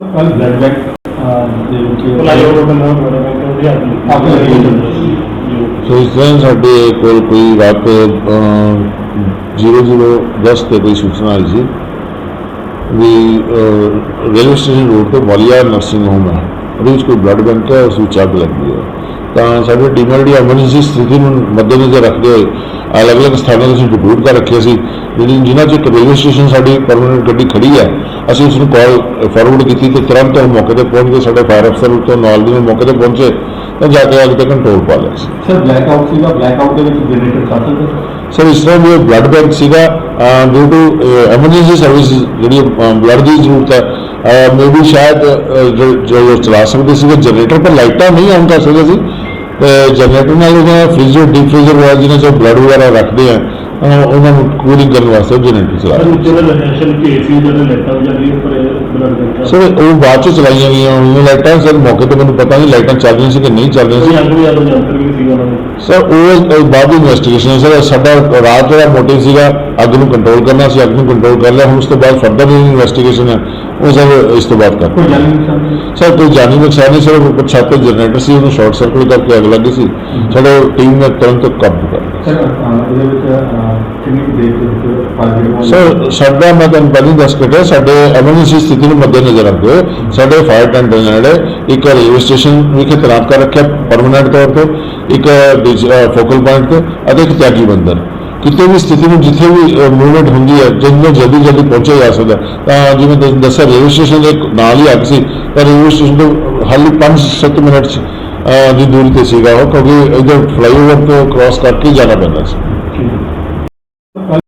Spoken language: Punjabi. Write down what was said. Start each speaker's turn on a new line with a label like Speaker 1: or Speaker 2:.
Speaker 1: ਕੱਲ ਬਲੱਡ ਬੈਂਕ ਦੇ ਵਿੱਚ
Speaker 2: ਫਲਾਈਓਵਰ ਦਾ ਨਾਮ ਬੜਾ ਮੈਂ ਕਿਹਾ
Speaker 1: ਆਪਣੇ
Speaker 3: ਸੋ ਇਸ ਤਰ੍ਹਾਂ ਸਾਡੇ ਕੋਲ ਕੋਈ ਰਾਤ 0010 ਤੇ ਕੋਈ ਸੂਚਨਾ ਆਈ ਸੀ ਵੀ ਰੇਲਵੇ ਸਟੇਸ਼ਨ ਰੋਡ ਤੇ ਵਾਲੀਆ ਨਰਸਿੰਗ ਹੋਮ ਹੈ ਉਹਦੇ ਵਿੱਚ ਕੋਈ ਬਲੱਡ ਬੈਂਕ ਹੈ ਉਸ ਵਿੱਚ ਅੱਗ ਲੱਗੀ ਹੈ ਤਾਂ ਸਾਡੇ ਟੀਮਾਂ ਜਿਹੜੀ ਐਮਰਜੈਂਸੀ ਸਥਿਤੀ ਨੂੰ ਮੱਦੇਨਜ਼ਰ ਰੱਖਦੇ ਹੋਏ ਅਲੱਗ-ਅਲੱਗ ਸਥਾਨਾਂ ਤੋਂ ਅਸੀਂ ਡਿਪੂਟ ਕਰ ਰੱਖਿਆ ਸੀ ਜਿਹੜੀ ਜਿਨ੍ਹਾਂ 'ਚ ਰੇਲਵੇ ਸਟੇਸ਼ਨ ਸਾਡੀ ਪਰਮਾਨੈਂਟ ਗੱਡੀ ਖੜੀ ਹੈ ਅਸੀਂ ਉਸ ਨੂੰ ਕਾਲ ਫਾਰਵਰਡ ਕੀਤੀ ਤੇ ਤੁਰੰਤ ਉਹ ਮੌਕੇ ਤੇ ਪਹੁੰਚ ਕੇ ਸਾਡੇ ਫਾਇਰ ਅਫਸਰ ਤੋਂ ਨਾਲ ਦੀ ਮੌਕੇ ਤੇ ਪਹੁੰਚੇ ਤਾਂ ਜਾ ਕੇ ਅੱਗ ਤੇ ਕੰਟਰੋਲ ਪਾ ਲਿਆ ਸੀ।
Speaker 1: ਸਰ ਬਲੈਕ ਆਊਟ ਸੀਗਾ ਬਲੈਕ ਆਊਟ ਦੇ ਵਿੱਚ ਜਨਰੇਟਰ ਚੱਲ ਸਕਦਾ
Speaker 3: ਸਰ ਇਸ ਤਰ੍ਹਾਂ ਵੀ ਬਲੱਡ ਬੈਂਕ ਸੀਗਾ ਡਿਊ ਟੂ ਐਮਰਜੈਂਸੀ ਸਰਵਿਸ ਜਿਹੜੀ ਬਲੱਡ ਦੀ ਜ਼ਰੂਰਤ ਹੈ ਮੇ ਵੀ ਸ਼ਾਇਦ ਜੋ- ਚਲਾ ਸਕਦੇ ਸੀਗੇ ਜਨਰੇਟਰ ਪਰ ਲਾਈਟਾਂ ਨਹੀਂ ਆਨ ਕਰ ਸਕਦੇ ਸੀ ਜਨਰੇਟਰ ਨਾਲ ਉਹਨਾਂ ਫ੍ਰੀਜ਼ਰ ਡੀਪ ਫ੍ਰੀਜ਼ਰ ਵਗੈਰਾ ਜਿਹਨਾਂ 'ਚ ਬਲੱਡ ਵਗੈਰਾ ਰੱਖਦੇ ਆ ਉਹਨਾਂ ਨੂੰ ਕੂਲਿੰਗ ਕਰਨ ਵਾਸਤੇ ਜਨਰੇਟਰ ਚਲਾ
Speaker 2: ਸਰ ਜਿਹੜਾ ਲੋਕੇਸ਼ਨ ਕੇ ਸੀ ਜਿਹੜਾ ਲੈਟਰ ਜਾਂਦੀ ਹੈ ਪਰ ਬਲੱਡ ਬੈਂਕ
Speaker 3: ਸਰ ਉਹ ਬਾਅਦ ਚ ਚਲਾਈਆਂ ਗਈਆਂ ਉਹ ਲਾਈਟਾਂ। ਸਰ ਮੌਕੇ ਤੇ ਮੈਨੂੰ ਪਤਾ ਨਹੀਂ ਲਾਈਟਾਂ ਚੱਲ ਰਹੀਆਂ ਸੀ ਕਿ ਨਹੀਂ ਚੱਲ ਰਹੀਆਂ ਸੀ।
Speaker 2: ਅੰਗ ਵੀ ਆਦੋ ਜੰਤਰ ਵੀ ਸੀ ਉਹਨਾਂ ਨੂੰ
Speaker 3: ਸਰ ਉਹ ਬਾਅਦ ਦੀ ਇਨਵੈਸਟੀਗੇਸ਼ਨ ਸਰ ਸਾਡਾ ਰਾਤ ਜਿਹੜਾ ਮੋਟਿਵ ਸੀਗਾ ਅੱਗ ਨੂੰ ਕੰਟਰੋਲ ਕਰਨਾ ਸੀ ਅੱਗ ਨੂੰ ਕੰਟਰੋਲ ਕਰ ਲਿਆ। ਹੁਣ ਉਸ ਤੋਂ ਬਾਅਦ ਫਰਦਰ ਦੀ ਇਨਵੈਸਟੀਗੇਸ਼ਨ ਹੈ। ਉਹ ਸਰ ਇਸ ਤੋਂ ਬਾਅਦ ਕਰ
Speaker 1: ਕੋਈ ਜਾਨੀ ਨੁਕਸਾਨ?
Speaker 3: ਸਰ ਕੋਈ ਜਾਨੀ ਨੁਕਸਾਨ ਨਹੀਂ ਸਰ ਉੱਪਰ ਛੱਤ ਤੇ ਜਨਰੇਟਰ ਸੀ ਉਹਨੂੰ ਸ਼ਾਰਟ ਸਰਕਟ ਕਰਕੇ ਅੱਗ ਲੱਗੀ ਸੀ। ਸਾਡਾ ਟੀਮ ਨੇ ਤੁਰੰਤ ਕਾਬੂ ਕਰ ਲਿਆ।
Speaker 1: ਸਰ ਇਹਦੇ ਵਿੱਚ
Speaker 3: ਸਰ ਸਾਡਾ ਮੈਂ ਤੁਹਾਨੂੰ ਪਹਿਲਾਂ ਦੱਸ ਕੇ ਸਾਡੇ ਐਮਰਜੈਂਸੀ ਸਥਿਤੀ ਨੂੰ ਮੱਦੇਨਜ਼ਰ ਰੱਖਦੇ ਹੋਏ ਸਾਡੇ ਫਾਇਰ ਟੈਂਡਰ ਨੇ ਇੱਕ ਰੇਲਵੇ ਸਟੇਸ਼ਨ ਵਿਖੇ ਤੈਨਾਤ ਕਰ ਰੱਖਿਆ ਪਰਮਨੈਂਟ ਤੌਰ ਤੇ ਇੱਕ ਫੋਕਲ ਪੁਆਇੰਟ ਤੇ ਅਤੇ ਇੱਕ ਤਿਆਗੀ ਬੰਦਰ। ਕਿਤੇ ਵੀ ਸਥਿਤੀ ਨੂੰ ਜਿੱਥੇ ਵੀ ਮੂਵਮੈਂਟ ਹੁੰਦੀ ਹੈ ਜਿੰਨਾ ਜਲਦੀ ਜਲਦੀ ਪਹੁੰਚਿਆ ਜਾ ਸਕਦਾ ਤਾਂ ਜਿਵੇਂ ਤੁਸੀਂ ਦੱਸਿਆ ਰੇਲਵੇ ਸਟੇਸ਼ਨ ਦੇ ਨਾਲ ਹੀ ਅੱਗ ਸੀ ਤਾਂ ਰੇਲਵੇ ਸਟੇਸ਼ਨ ਤੋਂ ਹਾਲੀ 5-7 ਮਿੰਟ 'ਚ, ਦੀ ਦੂਰੀ ਤੇ ਸੀਗਾ ਉਹ ਕਿਉਂਕਿ ਇਧਰ ਫਲਾਈਓਵਰ ਤੋਂ ਕ੍ਰਾਸ ਕਰਕੇ ਜਾਣਾ ਪੈਂਦਾ ਸੀ।